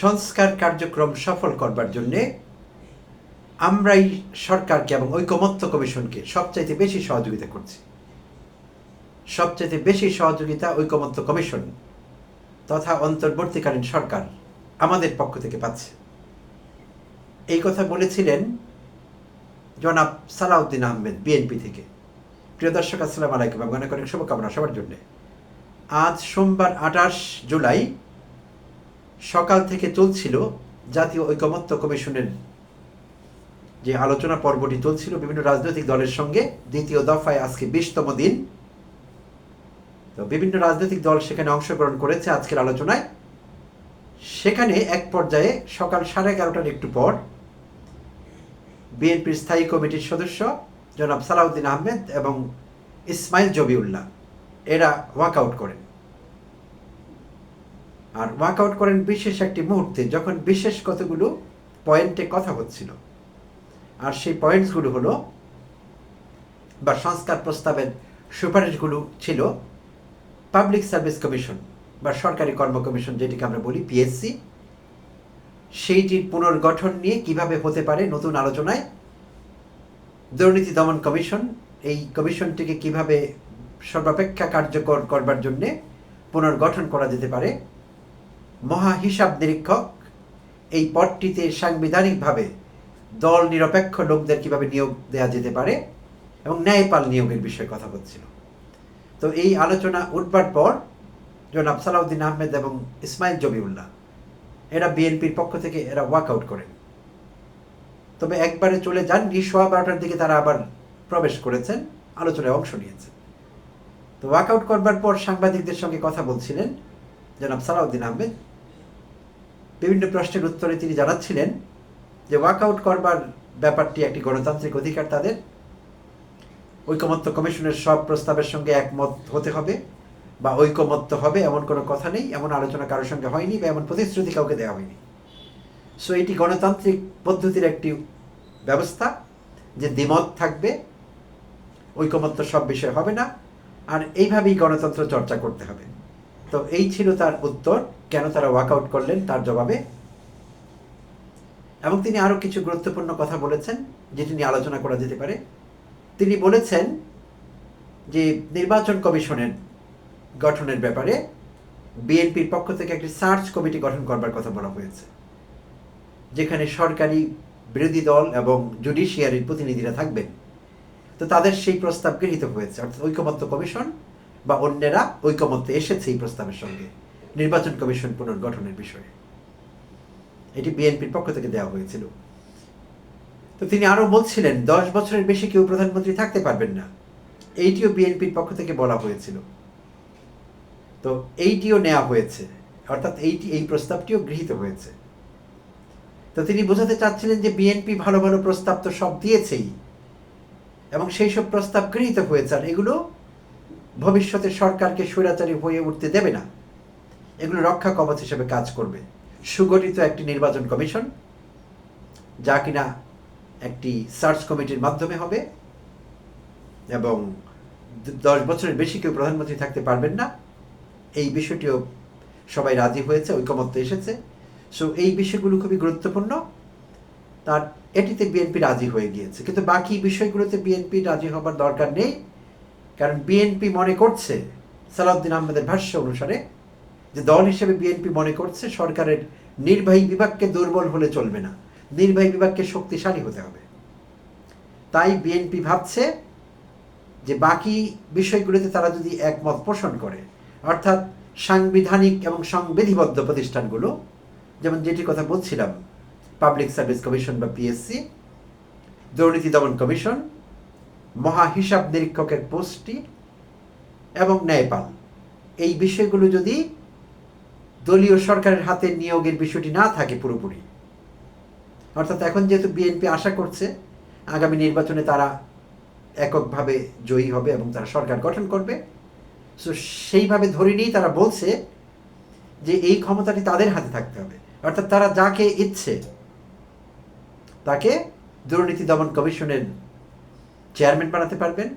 সংস্কার কার্যক্রম সফল করবার জন্যে আমরাই সরকারকে এবং ঐকমত্য কমিশনকে সবচাইতে বেশি সহযোগিতা করছি। সবচাইতে বেশি সহযোগিতা ঐকমত্য কমিশন তথা অন্তর্বর্তীকালীন সরকার আমাদের পক্ষ থেকে পাচ্ছে। এই কথা বলেছিলেন জনাব সালাউদ্দিন আহমেদ, বিএনপি থেকে। প্রিয় দর্শক, আসসালাম আলাইকুম এবং অনেক অনেক শুভকামনা সবার জন্যে। আজ সোমবার আঠাশ জুলাই সকাল থেকে চলছিল জাতীয় ঐকমত্য কমিশনের যে আলোচনা পর্বটি চলছিল বিভিন্ন রাজনৈতিক দলের সঙ্গে, দ্বিতীয় দফায় আজকে বিশতম দিন। তো বিভিন্ন রাজনৈতিক দল সেখানে অংশগ্রহণ করেছে আজকের আলোচনায়। সেখানে এক পর্যায়ে সকাল সাড়ে এগারোটার একটু পর বিএনপির স্থায়ী কমিটির সদস্য জনাব সালাউদ্দিন আহমেদ এবং ইসমাইল জবিউল্লাহ, এরা ওয়াকআউট করেন। আর ওয়াকআউট করেন বিশেষ একটি মুহূর্তে, যখন বিশেষ কতগুলো পয়েন্টে কথা হচ্ছিল। আর সেই পয়েন্টসগুলো হলো, বা সংস্কার প্রস্তাবের সুপারিশগুলো ছিল পাবলিক সার্ভিস কমিশন বা সরকারি কর্ম কমিশন, যেটিকে আমরা বলি পিএসসি। সেইটির পুনর্গঠন নিয়ে কীভাবে হতে পারে নতুন আলোচনায়? দুর্নীতি দমন কমিশন, এই কমিশনটিকে কীভাবে সর্বাপেক্ষা কার্যকর করবার জন্যে পুনর্গঠন করা যেতে পারে? মহা হিসাব নিরীক্ষক, এই পদটিতে সাংবিধানিকভাবে দল নিরপেক্ষ লোকদের কীভাবে নিয়োগ দেওয়া যেতে পারে এবং ন্যায়পাল নিয়োগের বিষয়ে কথা হচ্ছিল তো এই আলোচনা উঠবার পর জনাব সালাউদ্দিন আহমেদ এবং ইসমাইল জবিউল্লাহ এরা বিএনপির পক্ষ থেকে এরা ওয়াকআউট করেন। তবে একবারে চলে যান সোয়া বারোটার দিকে তারা আবার প্রবেশ করেছেন, আলোচনায় অংশ নিয়েছেন। তো ওয়াকআউট করবার পর সাংবাদিকদের সঙ্গে কথা বলছিলেন জনাব সালাউদ্দিন আহমেদ। বিভিন্ন প্রশ্নের উত্তরে তিনি জানাচ্ছিলেন যে ওয়াকআউট করবার ব্যাপারটি একটি গণতান্ত্রিক অধিকার তাদের। ঐকমত্য কমিশনের সব প্রস্তাবের সঙ্গে একমত হতে হবে বা ঐকমত্য হবে এমন কোনো কথা নেই, এমন আলোচনা কারোর সঙ্গে হয়নি বা এমন প্রতিশ্রুতি কাউকে দেওয়া হয়নি। সো এটি গণতান্ত্রিক পদ্ধতির একটি ব্যবস্থা যে দ্বিমত থাকবে, ঐকমত্য সব বিষয় হবে না, আর এইভাবেই গণতন্ত্র চর্চা করতে হবে। তো এই ছিল তার উত্তর, কেন তারা ওয়াকআউট করলেন তার জবাবে। এবং তিনি আরও কিছু গুরুত্বপূর্ণ কথা বলেছেন, যেটি নিয়ে আলোচনা করা যেতে পারে। তিনি বলেছেন যে নির্বাচন কমিশনের গঠনের ব্যাপারে বিএনপির পক্ষ থেকে একটি সার্চ কমিটি গঠন করবার কথা বলা হয়েছে, যেখানে সরকারি বিরোধী দল এবং জুডিশিয়ারির প্রতিনিধিরা থাকবেন। তো তাদের সেই প্রস্তাব গৃহীত হয়েছে, অর্থাৎ ঐকমত্য কমিশন বা অন্যেরা ঐকমত্যে এসেছে এই প্রস্তাবের সঙ্গে। নির্বাচন কমিশন পুনর্গঠনের বিষয়ে। এটি বিএনপির পক্ষ থেকে দেওয়া হয়েছিল। তো তিনি আরও বলছিলেন, দশ বছরের বেশি কেউ প্রধানমন্ত্রী থাকতে পারবেন না। এইটিও বিএনপির পক্ষ থেকে বলা হয়েছিল। তো এইটিও নেওয়া হয়েছে, অর্থাৎ এইটি, এই প্রস্তাবটিও গৃহীত হয়েছে। তো তিনি বোঝাতে চাচ্ছিলেন যে বিএনপি ভালো ভালো প্রস্তাব তো সব দিয়েছেই, এবং সেই সব প্রস্তাব গৃহীত হয়েছে, আর এগুলো ভবিষ্যতে সরকারকে স্বৈরাচারী হয়ে উঠতে দেবে না। এগুলো রক্ষা কবচ হিসেবে কাজ করবে। সুগঠিত একটি নির্বাচন কমিশন, যা কিনা একটি সার্চ কমিটির মাধ্যমে হবে এবং দশ বছরের বেশি কেউ প্রধানমন্ত্রী থাকতে পারবেন না। এই বিষয়টিও সবাই রাজি হয়েছে, ঐকমত্য এসেছে। সো এই বিষয়গুলো খুবই গুরুত্বপূর্ণ। তার, এটিতে বিএনপি রাজি হয়ে গিয়েছে। কিন্তু বাকি বিষয়গুলোতে বিএনপি রাজি হবার দরকার নেই। কারণ বিএনপি মনে করছে সালাউদ্দিন আহমেদের ভাষ্য অনুসারে যে দল হিসেবে বিএনপি মনে করছে সরকারের নির্বাহী বিভাগকে দুর্বল হলে চলবে না। নির্বাহী বিভাগকে শক্তিশালী হতে হবে। তাই বিএনপি ভাবছে যে বাকি বিষয়গুলোতে তারা যদি একমত পোষণ করে, অর্থাৎ সাংবিধানিক এবং সংবিধিবদ্ধ প্রতিষ্ঠানগুলো, যেমন যেটির কথা বলছিলাম পাবলিক সার্ভিস কমিশন বা পিএসসি দুর্নীতি দমন কমিশন মহা হিসাব নিরীক্ষকের পোস্টটি এবং ন্যায়পাল। এই বিষয়গুলো যদি দলীয় সরকারের হাতে নিয়োগের বিষয়টি না থাকে পুরোপুরি, অর্থাৎ এখন যেহেতু বিএনপি আশা করছে, আগামী নির্বাচনে তারা এককভাবে জয়ী হবে এবং তারা সরকার গঠন করবে সো সেইভাবে ধরে নিয়েই তারা বলছে যে এই ক্ষমতাটি তাদের হাতে থাকতে হবে। অর্থাৎ তারা যাকে ইচ্ছে, তাকে দুর্নীতি দমন কমিশনের চেয়ারম্যান বানাতে পারবেন,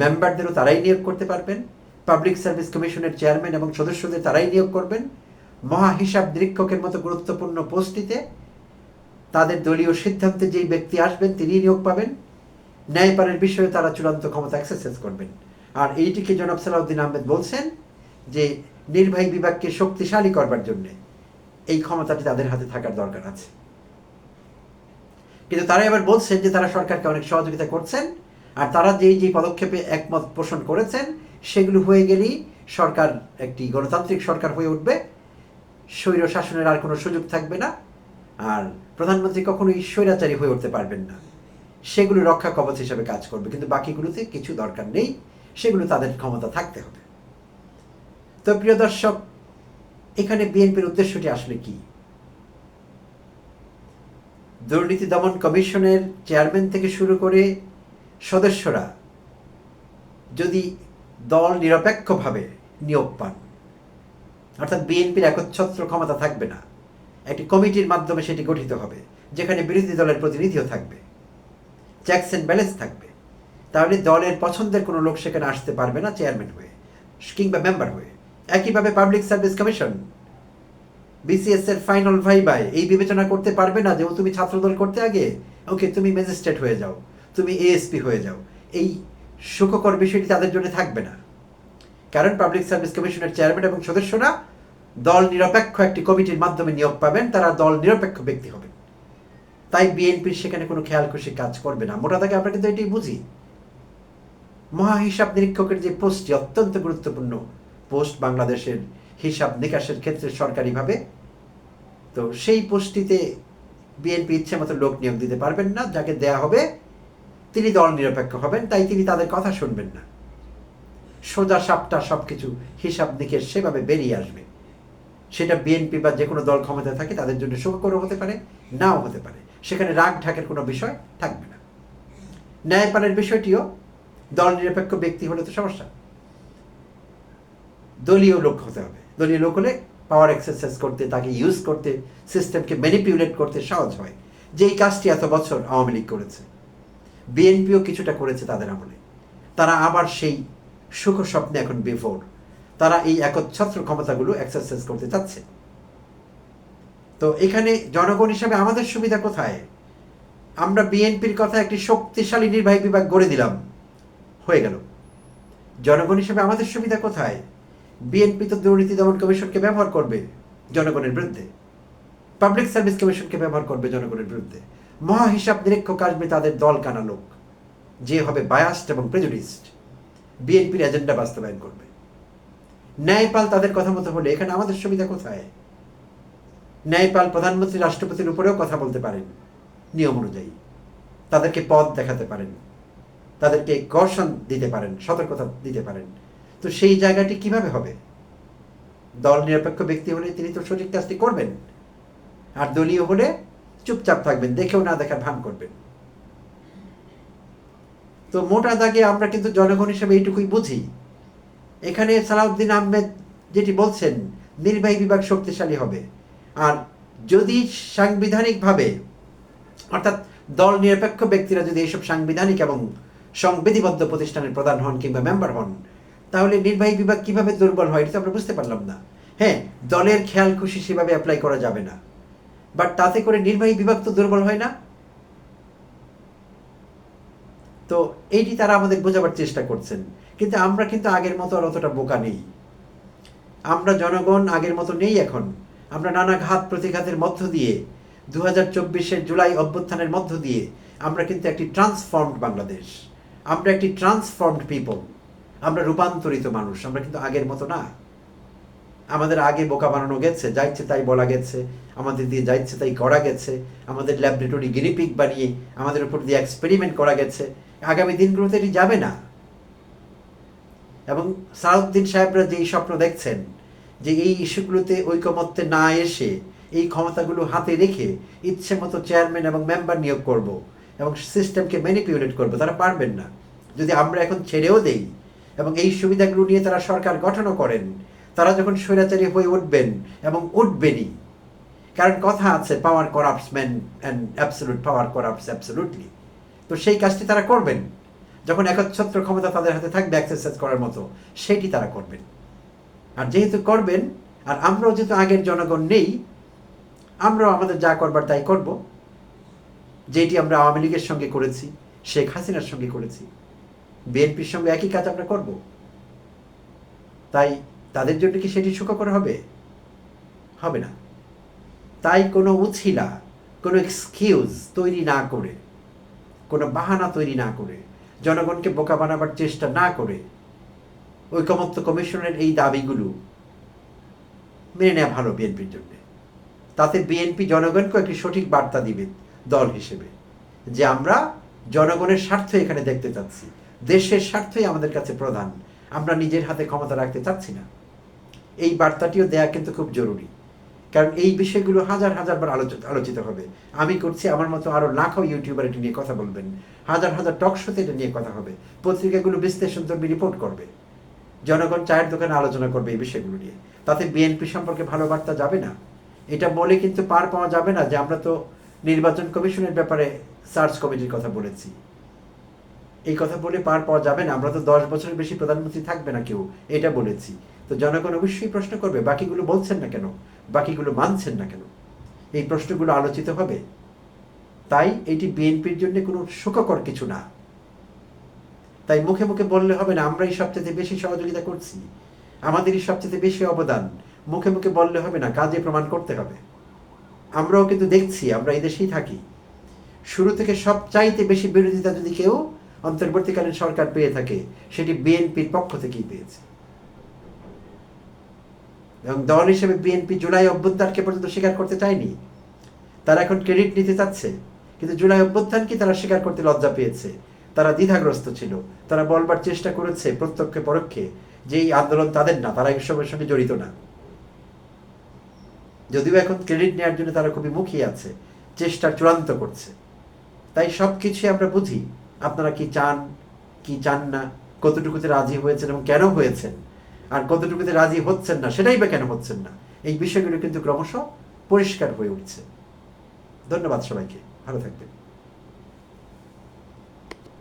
মেম্বারদেরও তারাই নিয়োগ করতে পারবেন, পাবলিক সার্ভিস কমিশনের চেয়ারম্যান এবং সদস্যদের তারাই নিয়োগ করবেন, মহা হিসাব নিরীক্ষকের মতো গুরুত্বপূর্ণ পোস্টটিতে তাদের দলীয় সিদ্ধান্তে যেই ব্যক্তি আসবেন তিনি নিয়োগ পাবেন ন্যায়পালের বিষয়ে তারা চূড়ান্ত ক্ষমতা এক্সারসাইজ করবেন। আর এইটিকে জনাব সালাউদ্দিন আহমেদ বলছেন যে, নির্বাহী বিভাগকে শক্তিশালী করবার জন্য এই ক্ষমতাটি তাদের হাতে থাকার দরকার আছে। কিন্তু তারা এবার বলছেন যে তারা সরকারকে অনেক সহযোগিতা করছেন, আর তারা যেই যেই পদক্ষেপে একমত পোষণ করেছেন, সেগুলো হয়ে গেলেই সরকার একটি গণতান্ত্রিক সরকার হয়ে উঠবে। স্বৈর শাসনের আর কোনো সুযোগ থাকবে না, আর প্রধানমন্ত্রী কখনোই স্বৈরাচারী হয়ে উঠতে পারবেন না। সেগুলো রক্ষা কবচ হিসাবে কাজ করবে, কিন্তু বাকিগুলোতে কিছু দরকার নেই, সেগুলো তাদের ক্ষমতা থাকতে হবে। তো প্রিয় দর্শক, এখানে বিএনপির উদ্দেশ্যটি আসলে কি? দুর্নীতি দমন কমিশনের চেয়ারম্যান থেকে শুরু করে সদস্যরা যদি দল নিরপেক্ষভাবে নিয়োগ পান, অর্থাৎ বিএনপির একচ্ছত্র ক্ষমতা থাকবে না, একটি কমিটির মাধ্যমে সেটি গঠিত হবে, যেখানে বিরোধী দলের প্রতিনিধিও থাকবে চ্যাক্স অ্যান্ড ব্যালেন্স থাকবে, তাহলে দলের পছন্দের কোনো লোক সেখানে আসতে পারবে না চেয়ারম্যান হয়ে, কিংবা মেম্বার হয়ে। একইভাবে পাবলিক সার্ভিস কমিশন বিসিএস এর ফাইনাল ভাইবাই এই বিবেচনা করতে পারবে না যে ও তুমি ছাত্রদল করতে আগে? ওকে তুমি ম্যাজিস্ট্রেট হয়ে যাও। তুমি এএসপি হয়ে যাও। এই সুখকর বিষয়টি তাদের জন্য থাকবে না। কারণ পাবলিক সার্ভিস কমিশনের চেয়ারম্যান এবং সদস্যরা দল নিরপেক্ষ একটি কমিটির মাধ্যমে নিয়োগ পাবেন, তারা দল নিরপেক্ষ ব্যক্তি হবেন। তাই বিএনপির সেখানে কোনো খেয়াল খুশি কাজ করবে না। মোটা দাগে আমরা কিন্তু এটাই বুঝি। মহা হিসাব নিরীক্ষকের যে পোস্টটি অত্যন্ত গুরুত্বপূর্ণ পোস্ট বাংলাদেশের হিসাব নিকাশের ক্ষেত্রে সরকারিভাবে। তো সেই পোস্টটিতে বিএনপি ইচ্ছে মতো লোক নিয়োগ দিতে পারবেন না, যাকে দেয়া হবে তিনি দল নিরপেক্ষ হবেন, তাই তিনি তাদের কথা শুনবেন না। সোজা সাপটা সব কিছু হিসাব নিকেশ সেভাবে বেরিয়ে আসবে। সেটা বিএনপি বা যে কোনো দল ক্ষমতায় থাকে তাদের জন্য সুখকরও হতে পারে, নাও হতে পারে। সেখানে রাগ ঢাকের কোনো বিষয় থাকবে না। ন্যায়পালের বিষয়টিও, দল নিরপেক্ষ ব্যক্তি হলে তো সমস্যা। দলীয় লোক হতে হবে। দলীয় লোক হলে পাওয়ার এক্সারসাইজ করতে, তাকে ইউজ করতে সিস্টেমকে ম্যানিপুলেট করতে সহজ হয়। যে এই কাজটি এত বছর আওয়ামী লীগ করেছে। বিএনপিও কিছুটা করেছে তাদের আমলে। তারা আবার সেই সুখ স্বপ্নে এখন বিফোর তারা এই একচ্ছত্র ক্ষমতাগুলো এক্সারসাইজ করতে চাচ্ছে। তো এখানে জনগণ হিসাবে আমাদের সুবিধা কোথায়? আমরা বিএনপির কথা একটি শক্তিশালী নির্বাহী বিভাগ গড়ে দিলাম। হয়ে গেল। জনগণ হিসেবে আমাদের সুবিধা কোথায়? বিএনপি তো দুর্নীতি দমন কমিশনকে ব্যবহার করবে জনগণের বিরুদ্ধে। পাবলিক সার্ভিস কমিশনকে ব্যবহার করবে জনগণের বিরুদ্ধে। মহা হিসাব নিরীক্ষক আসবে তাদের দল কানা লোক, যে হবে বায়াস্ট এবং প্রেজুডিস্ট বিএনপির এজেন্ডা বাস্তবায়ন করবে। ন্যায়পাল তাদের কথা মতো হলে এখানে আমাদের সুবিধা কোথায়? ন্যায়পাল প্রধানমন্ত্রী রাষ্ট্রপতির উপরেও কথা বলতে পারেন, নিয়ম অনুযায়ী। তাদেরকে পদ দেখাতে পারেন, তাদেরকে কর্ষণ দিতে পারেন, সতর্কতা দিতে পারেন। তো সেই জায়গাটি কীভাবে হবে? দল নিরপেক্ষ ব্যক্তি হলে তিনি তো সঠিক কাজটি করবেন। আর দলীয় হলে চুপচাপ থাকবেন, দেখেও না দেখার ভান করবেন। তো মোটা দাগে আমরা কিন্তু জনগণ হিসেবে এইটুকুই বুঝি। এখানে সালাউদ্দিন আহমেদ যেটি বলছেন, নির্বাহী বিভাগ শক্তিশালী হবে। আর যদি সাংবিধানিকভাবে, অর্থাৎ দল নিরপেক্ষ ব্যক্তিরা যদি এইসব সাংবিধানিক এবং সংবিধিবদ্ধ প্রতিষ্ঠানের প্রধান হন কিংবা মেম্বার হন তাহলে নির্বাহী বিভাগ কীভাবে দুর্বল হয়, এটা আমরা বুঝতে পারলাম না। হ্যাঁ দলের খেয়াল খুশি সেভাবে অ্যাপ্লাই করা যাবে না। বাট তাতে করে নির্বাহী বিভাগ তো দুর্বল হয় না। তো এইটি তারা আমাদের বোঝাবার চেষ্টা করছেন। কিন্তু আমরা কিন্তু আগের মতো আর অতটা বোকা নেই। আমরা জনগণ আগের মতো নেই এখন। আমরা নানা ঘাত প্রতিঘাতের মধ্য দিয়ে দু হাজার জুলাই অভ্যুত্থানের মধ্য দিয়ে আমরা কিন্তু একটি ট্রান্সফর্মড বাংলাদেশ। আমরা একটি ট্রান্সফর্মড পিপল আমরা রূপান্তরিত মানুষ, আমরা কিন্তু আগের মতো না। আমাদের আগে বোকা বানানো গেছে, যা ইচ্ছে তাই বলা গেছে, আমাদের দিয়ে যা ইচ্ছে তাই করা গেছে, আমাদের ল্যাবরেটরি গিনিপিক বানিয়ে আমাদের উপর দিয়ে এক্সপেরিমেন্ট করা গেছে, আগামী দিনগুলোতে এটি যাবে না। এবং সালাউদ্দিন সাহেবরা যেই স্বপ্ন দেখছেন, যে এই ইস্যুগুলোতে ঐকমত্যে না এসে এই ক্ষমতাগুলো হাতে রেখে ইচ্ছে মতো চেয়ারম্যান এবং মেম্বার নিয়োগ করব এবং সিস্টেমকে ম্যানিপুলেট করব, তারা পারবেন না। যদি আমরা এখন ছেড়েও দেই এবং এই সুবিধাগুলো নিয়ে তারা সরকার গঠনও করেন। তারা যখন স্বৈরাচারী হয়ে উঠবেন এবং উঠবেনই, কারণ কথা আছে power corrupts man and absolute power corrupts absolutely তো সেই কাজটি তারা করবেন। যখন একচ্ছত্র ক্ষমতা তাদের হাতে থাকবে এক্সারসাইজ করার মতো, সেটি তারা করবেন। আর যেহেতু করবেন, আর আমরাও যেহেতু আগের জনগণ নেই, আমরাও আমাদের যা করবার তাই করব। যেটি আমরা আওয়ামী লীগের সঙ্গে করেছি, শেখ হাসিনার সঙ্গে করেছি। বিএনপির সঙ্গে একই কাজ আমরা করব। তাই তাদের জন্য কি সেটি সুখকর হবে? হবে না। তাই কোনো উছিলা, কোনো এক্সকিউজ তৈরি না করে, কোনো বাহানা তৈরি না করে, জনগণকে বোকা বানাবার চেষ্টা না করে ঐকমত্য কমিশনের এই দাবিগুলো মেনে নেওয়া ভালো বিএনপির জন্য। তাতে বিএনপি জনগণকে একটি সঠিক বার্তা দিবে দল হিসেবে, যে আমরা জনগণের স্বার্থ এখানে দেখতে চাচ্ছি। দেশের স্বার্থই আমাদের কাছে প্রধান। আমরা নিজের হাতে ক্ষমতা রাখতে চাচ্ছি না। এই বার্তাটিও দেয়া কিন্তু খুব জরুরি। কারণ এই বিষয়গুলো হাজার হাজার বার আলোচিত হবে। আমি করছি, আমার মতো আরও লাখো ইউটিউবার এটি নিয়ে কথা বলবেন। হাজার হাজার টক শোতে এটা নিয়ে কথা হবে। পত্রিকাগুলো বিশ্লেষণ ধর্মী রিপোর্ট করবে। জনগণ চায়ের দোকানে আলোচনা করবে এই বিষয়গুলো নিয়ে। তাতে বিএনপি সম্পর্কে ভালো বার্তা যাবে না। এটা বলে কিন্তু পার পাওয়া যাবে না যে আমরা তো নির্বাচন কমিশনের ব্যাপারে সার্চ কমিটির কথা বলেছি। এই কথা বলে পার পাওয়া যাবে না। আমরা তো দশ বছরের বেশি প্রধানমন্ত্রী থাকবে না কেউ। এটা বলেছি। তো জনগণ অবশ্যই প্রশ্ন করবে, বাকিগুলো বলছেন না কেন? বাকিগুলো মানছেন না কেন? এই প্রশ্নগুলো আলোচিত হবে। তাই এটি বিএনপির জন্য কোনো সুখকর কিছু না। তাই মুখে মুখে বললে হবে না, আমরাই সবচেয়ে বেশি সহযোগিতা করছি। আমাদেরই সবচেয়ে বেশি অবদান। মুখে মুখে বললে হবে না, কাজে প্রমাণ করতে হবে। আমরাও কিন্তু দেখছি, আমরা এই দেশেই থাকি। শুরু থেকে সব চাইতে বেশি বিরোধিতা যদি কেউ অন্তর্বর্তীকালীন সরকার পেয়ে থাকে, সেটি বিএনপির পক্ষ থেকেই পেয়েছে। এবং দল হিসেবে বিএনপি জুলাই অভ্যুত্থানকে পর্যন্ত স্বীকার করতে চায়নি, তারা এখন ক্রেডিট নিতে চাচ্ছে, কিন্তু জুলাই অভ্যুত্থানকে তারা স্বীকার করতে লজ্জা পেয়েছে? তারা দ্বিধাগ্রস্ত ছিল, তারা বলবার চেষ্টা করেছে প্রত্যক্ষে পরোক্ষে যে এই আন্দোলন তাদের না, তারা এসবের সঙ্গে জড়িত না। যদিও এখন ক্রেডিট নেওয়ার জন্য তারা খুবই মুখিয়ে আছে চেষ্টা চূড়ান্ত করছে। তাই সব কিছুই আমরা বুঝি আপনারা কি চান কি চান না? কতটুকুতে রাজি হয়েছেন এবং কেন হয়েছেন? আর কতটুকুতে রাজি হচ্ছেন না, সেটাই বা কেন হচ্ছেন না? এই বিষয়গুলো কিন্তু ক্রমশ পরিষ্কার হয়ে উঠছে। ধন্যবাদ সবাইকে। ভালো থাকবেন।